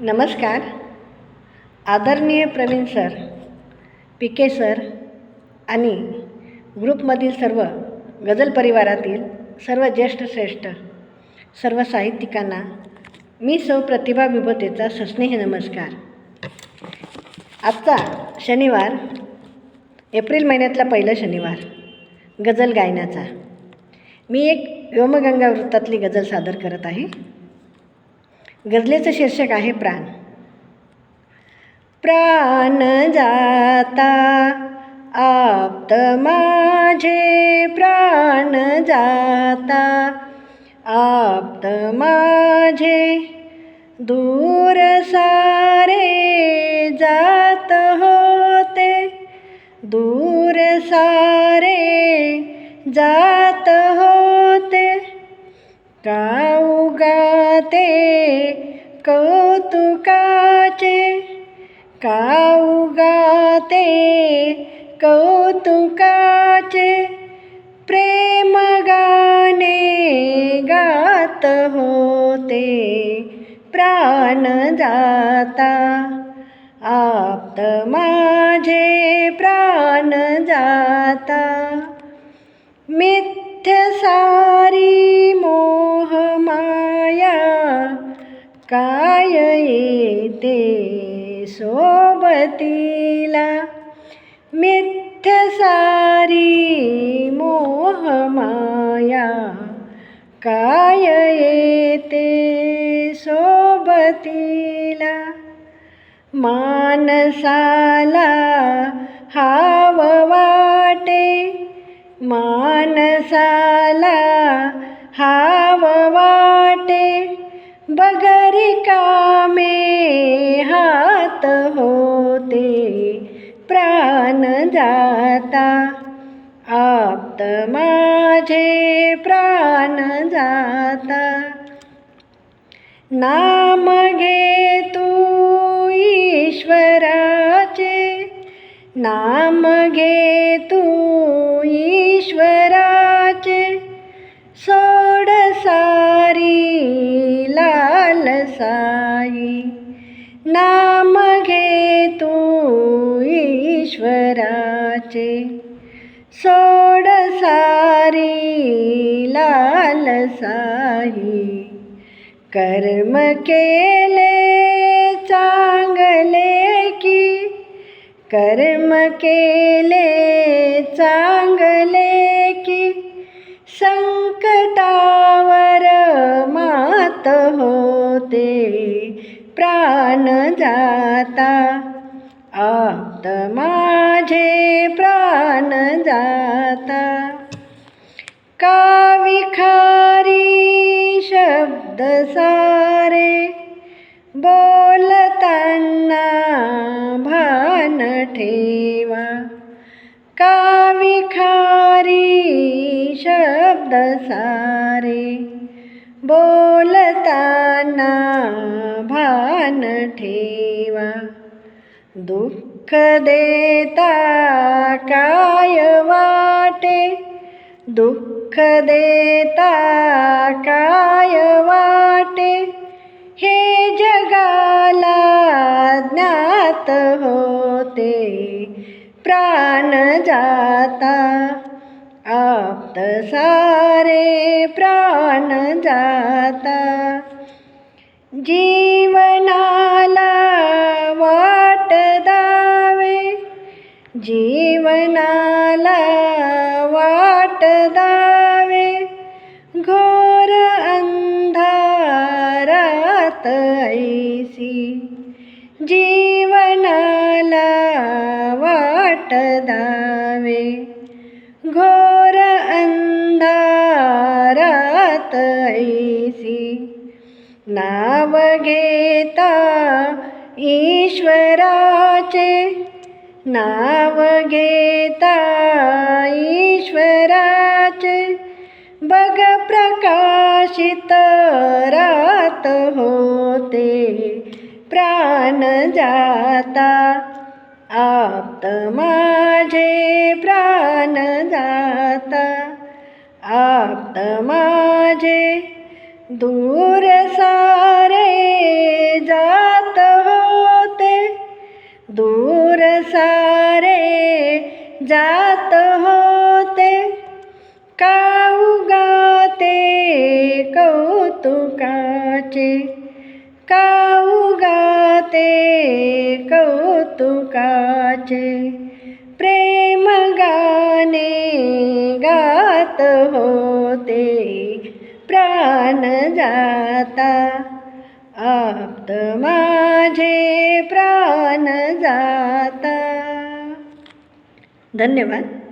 नमस्कार. आदरणीय Praveen sir P K sir आणि ग्रुपमधील सर्व गजल परिवारातील सर्व ज्येष्ठ श्रेष्ठ सर्व साहित्यिकांना मी सौ प्रतिभा विभूतेचा सस्नेह नमस्कार. आजचा शनिवार एप्रिल महिन्यातला पहिला शनिवार गजल गायनाचा. मी एक व्योमगंगा वृत्तातली गजल सादर करत आहे. गजलेचं शीर्षक आहे प्राण. प्राण जाता आप्त माझे प्राण जाता आप्त माझे दूर सारे जात होते दूर सारे जात हो का उगाते कौतुकाचे. काऊगाते कौतुकाचे. प्रेम गाणे गात होते प्राण जाता. आप्त माझे प्राण जाता. मिथ्य सा येते सोबतीला मिथ्य सारी मोह माया. काय येते सोबतीला? मानसाला हाव वाटे. मानसाला हाव वाटे. बगरी कामे हात होते प्राण जाता. आप्त माझे प्राण जाता. नाम घे तू ईश्वराचे नाम घे तू ईश्वराचे साई. नाम घे तू ईश्वराचे. सोड सारी लाल साई. कर्म केले चांगले की. कर्म केले चांगले की. संग प्राण जाता. आप्त माझे प्राण जाता. का विखारी शब्द सारे बोलताना भान ठेवा. का विखारी शब्द सारे बोलताना भान ठेवा. दुःख देता काय वाटे? दुःख देता काय वाटे? हे जगाला ज्ञात होते प्राण जाता. आप्त सारे प्राण जाता. जीवनाला वाट दावे जीवनाला वाट दावे घोर अंधारात ऐसी. जीवनाला अंधारात ऐसी नाव घेता ईश्वराचे नाव घेता ईश्वराचे बग प्रकाशित रात होते प्राण जाता आप्त माझे प्राण आप्त माझे दूर सारे जात होते. दूर सारे जात होते. काऊगाते कौतुकाचे. काऊगाते कौतुकाचे. प्रेम गाणे जात होते. प्राण जाता. आप्त माझे प्राण जाता. धन्यवाद.